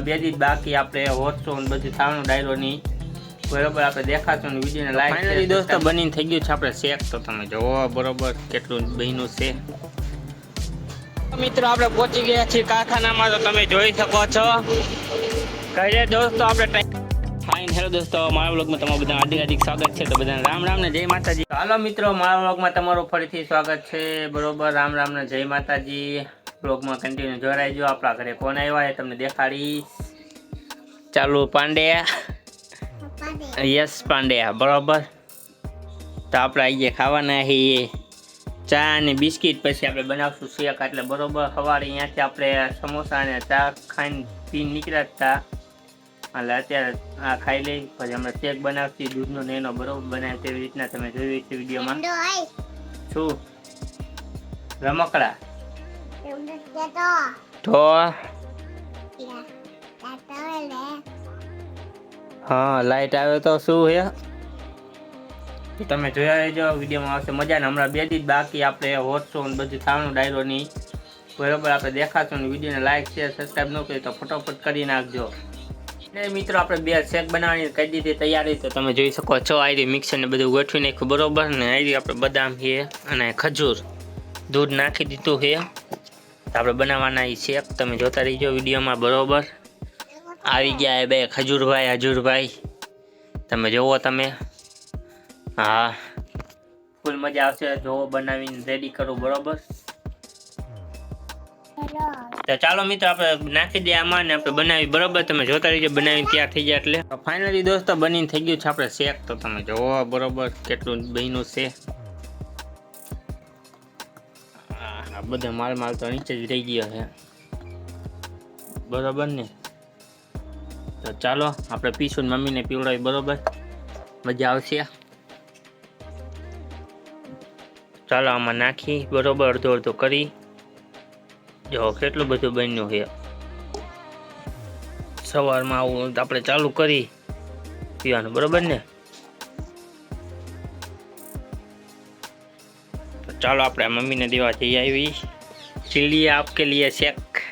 બે દિવસ બાકી આપણે હોટસો ને બધું થવાનું ડાયરોની બરોબર આપણે દેખાશું ને વિડીયોને લાઈક ફાઇનલી દોસ્તો બનીને થઈ ગયું છે આપણે શેક. તો તમે જોવો બરોબર કેટલું બહેનું છે. મિત્રો આપણે પહોંચી ગયા છીએ કારખાનામાં તો તમે જોઈ શકો છો. કહે દોસ્તો આપણે ફાઇન હેલો દોસ્તો મારા બ્લોગમાં તમારું બધા હાર્દિક હાર્દિક સ્વાગત છે. તો બધાને રામ રામ ને જય માતાજી. હાલો મિત્રો મારા બ્લોગમાં તમારું ફરીથી સ્વાગત છે. બરોબર રામ રામ ને જય માતાજી. બ્લોગમાં કન્ટિન્યુ જોડાઈજો આપણા ઘરે કોણ આવ્યા એ તમને દેખાડીશ ચાલુ પાંડ્યા. યસ પાંડ્યા બરાબર. તો આપણે આવીએ ખાવાના છીએ. ચા અને બિસ્કિટ પછી આપણે બનાવશું શેક એટલે બરોબર. સવારે અહીંયાથી આપણે સમોસા અને ચા ખાઈને પીને નીકળ્યા હતા એટલે અત્યારે આ ખાઈ લઈ પછી અમે શેક બનાવતી દૂધનો ને એનો બરોબર બનાવે તેવી રીતના તમે જોયું છે વિડીયોમાં. શું? રમકડા. તો? હા લાઈટ આવે તો શું હે? તમે જોયા રહેજો વિડીયોમાં આવશે મજા. ને હમણાં બે દી બાકી આપણે હોટસો ને બધું થવાનું ડાયરોની બરોબર, આપણે દેખાશું ને વિડીયોને લાઈક શેર સબસ્ક્રાઈબ ન કરી તો ફટોફટ કરી નાખજો. ને મિત્રો, આપણે બે શેક બનાવવાની કરી દીધી તૈયારી. તો તમે જોઈ શકો છો આયરી મિક્સર ને બધું ગોઠવી નાખ્યું. બરોબર, ને આયરી આપણે બદામ છે અને ખજૂર. દૂધ નાખી દીધું છે આપણે બનાવવાના એ શેક તમે જોતા રહીજો વિડીયોમાં, બરોબર? આવી ગયા એ બે ખજૂરભાઈ, હજુરભાઈ. તમે જોવો તમે. હા. ફૂલ મજા આવશે, જોવો, બનાવીને રેડી કરું, બરોબર? તો ચાલો મિત્રો, આપણે નાખી દઈએ આમાં આપણે બનાવી, બરોબર? તમે જોતા રહીજો, બનાવીને તૈયાર થઈ જાય એટલે. ફાઇનલી દોસ્તો, બનીને થઈ ગયું છે આપણે શેક. તો તમે જોવો, બરોબર, કેટલું બન્યું છે. આ બધો માલ માલ તો નીચે જ રહી ગયો છે. બરોબર ને? તો ચાલો, આપણે પીશું મમ્મીને પીવડાવી બરોબર? મજા આવશે? ચાલો, આમાં નાખી, બરોબર, અડધો અડધો કરી. જો, કેટલું બધું બન્યું છે. સવારમાં આવું આપણે ચાલુ કરી. પીવાનું, બરોબર ને? ચાલો આપણે મમ્મીને દેવા જઈ આવી. ચીલી આપકે લીએ શેક.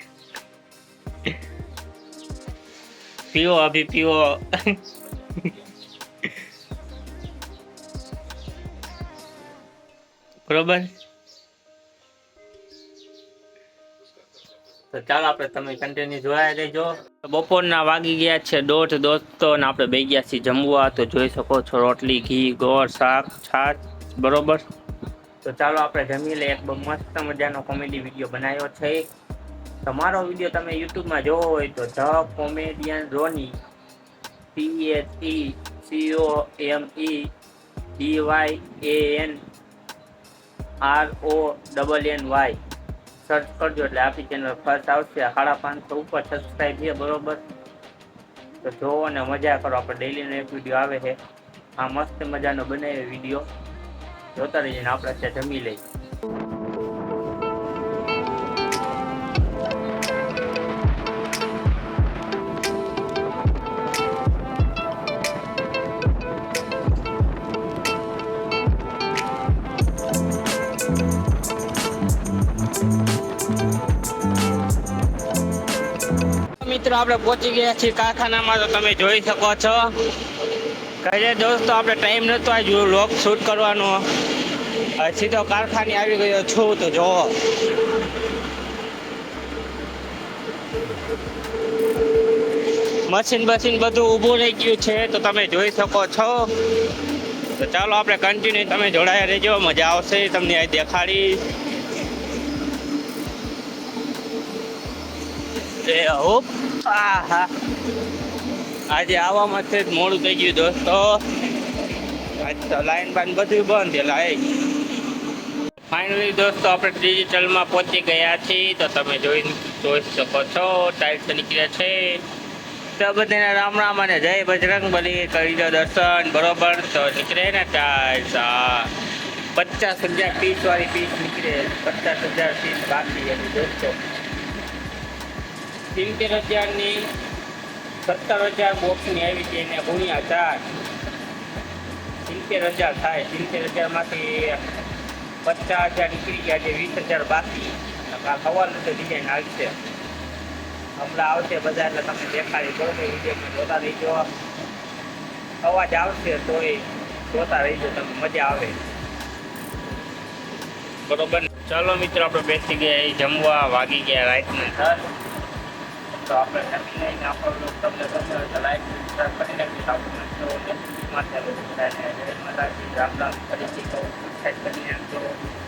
પીવો, અભી પીવો. બરોબર? તો ચાલો આપણે તમે કન્ટિન્યુ જોયા રહેજો. બપોરના વાગી ગયા છે દોઢ દોસ્તો ને આપણે બે ગયા છીએ જમવા. તો જોઈ શકો છો રોટલી, ઘી, ગોળ, શાક, છાશ. બરોબર? તો ચાલો આપણે જમી લઈએ. એક મસ્ત મજાનો કોમેડી વીડિયો બનાવ્યો છે. તમારો વીડિયો તમે યુટ્યુબમાં જોવો હોય તો the comedian Ronny. P H E C O M E D Y A N R O double N Y search કરજો એટલે આપણી ચેનલ ફર્સ્ટ આવશે. સાડા પાંચસો ઉપર સબસ્ક્રાઈબ છે, બરોબર? તો જોવો ને મજા કરો. આપણે ડેલીનો એક વીડિયો આવે છે. આ મસ્ત મજાનો બનાવ્યો વીડિયો જોતા રહીને આપણે ત્યાં જમી લઈએ. મિત્રો, આપણે પહોંચી ગયા છીએ કારખાનામાં, તો તમે જોઈ શકો છો. કહે દોસ્તો, આપણે ટાઈમ નહોતો, આજ લોક શૂટ કરવાનો. સીધો કારખાને આવી ગયો છું તો જો. મશીન બસીન બધું ઊભું રહી ગયું છે તો તમે જોઈ શકો છો. તો ચાલો આપણે કન્ટિન્યુ તમે જોડાયા રહેજો, મજા આવશે, તમને અહીં દેખાડી. આજે આવવામાં છે મોડું થઈ ગયું દોસ્તો. લાઈન બાઈન બધું બંધ એટલે ફાઇનલી દોસ્તો, આપણે ડિજિટલમાં પહોંચી ગયા છીએ. તો તમે જોઈ જોઈ શકો છો ટાઈલ્સ નીકળ્યા છે. તો બધાને રામ રામ અને જય બજરંગ બલી કરી દો દર્શન. બરોબર? તો નીકળે ને ટાઈલ્સ પચાસ હજાર પીસ વાળી પીસ નીકળે. પચાસ હજાર પીસ બાકી એની દોસ્તો. સિત્તેર હજારની, સત્તર હજાર બોક્સની આવી છે એને ગુણ્યા ચાર. સિત્તેર હજાર થાય. સિત્તેર હજારમાંથી પચાસ હજાર નીકળી ગયા છે, વીસ હજાર બાકી. આ ખવાનું નથી ડિઝાઇન આવશે હમણાં આવશે બધા, એટલે તમને દેખાડી દો વિડીયોમાં જોતા રહીજો. અવાજ આવશે તોય જોતા રહીજો, તમને મજા આવે. બરોબર? ચાલો મિત્રો, આપણે બેસી ગયા, એ જમવા વાગી ગયા રાતના. સર તો આપણે જમી લઈને આપણો તમને હોય તો લાઈક સબસ્ક્રાઈબ કરી નાખીશું તો next week માં ચાલો બધાને જય માતાજી રામ રામ ફરીથી કહું કરીને